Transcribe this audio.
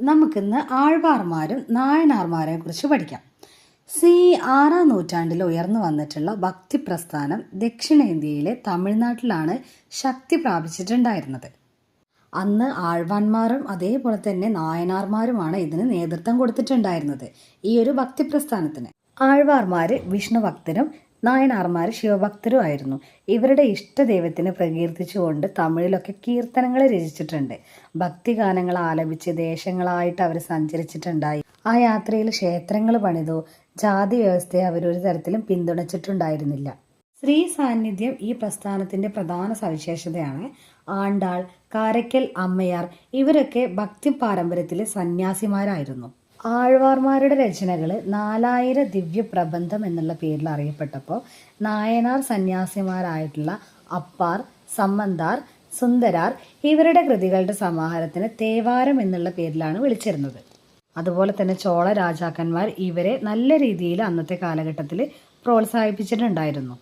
നമുക്കിന്ന് ആഴ്വാർമാരും നായനാർമാരെ കുറിച്ച് പഠിക്കാം. സി ആറാം നൂറ്റാണ്ടിൽ ഉയർന്നു വന്നിട്ടുള്ള ഭക്തി പ്രസ്ഥാനം ദക്ഷിണേന്ത്യയിലെ തമിഴ്നാട്ടിലാണ് ശക്തി പ്രാപിച്ചിട്ടുണ്ടായിരുന്നത്. അന്ന് ആഴ്വാന്മാരും അതേപോലെ തന്നെ നായനാർമാരുമാണ് ഇതിന് നേതൃത്വം കൊടുത്തിട്ടുണ്ടായിരുന്നത് ഈ ഒരു ഭക്തി പ്രസ്ഥാനത്തിന് ആഴ്വാർമാര് വിഷ്ണു ഭക്തരും നായനാർമാർ ശിവഭക്തരും ആയിരുന്നു ഇവരുടെ ഇഷ്ടദൈവത്തിനെ പ്രകീർത്തിച്ചുകൊണ്ട് തമിഴിലൊക്കെ കീർത്തനങ്ങൾ രചിച്ചിട്ടുണ്ട്. ഭക്തിഗാനങ്ങൾ ആലപിച്ച് ദേശങ്ങളായിട്ട് അവർ സഞ്ചരിച്ചിട്ടുണ്ടായി. ആ യാത്രയിൽ ക്ഷേത്രങ്ങൾ പണിതു. ജാതി വ്യവസ്ഥയെ അവരൊരു തരത്തിലും പിന്തുണച്ചിട്ടുണ്ടായിരുന്നില്ല. സ്ത്രീ സാന്നിധ്യം ഈ പ്രസ്ഥാനത്തിന്റെ പ്രധാന സവിശേഷതയാണ്. ആണ്ടാൾ കാരക്കൽ അമ്മയാർ ഇവരൊക്കെ ഭക്തി പാരമ്പര്യത്തിലെ സന്യാസിമാരായിരുന്നു. ആഴ്വാർമാരുടെ രചനകൾ നാലായിര ദിവ്യ പ്രബന്ധം എന്നുള്ള പേരിൽ അറിയപ്പെട്ടപ്പോൾ നായനാർ സന്യാസിമാരായിട്ടുള്ള അപ്പാർ സമ്മന്താർ സുന്ദരാർ ഇവരുടെ കൃതികളുടെ സമാഹാരത്തിന് തേവാരം എന്നുള്ള പേരിലാണ് വിളിച്ചിരുന്നത്. അതുപോലെ തന്നെ ചോള രാജാക്കന്മാർ ഇവരെ നല്ല രീതിയിൽ അന്നത്തെ കാലഘട്ടത്തിൽ പ്രോത്സാഹിപ്പിച്ചിട്ടുണ്ടായിരുന്നു.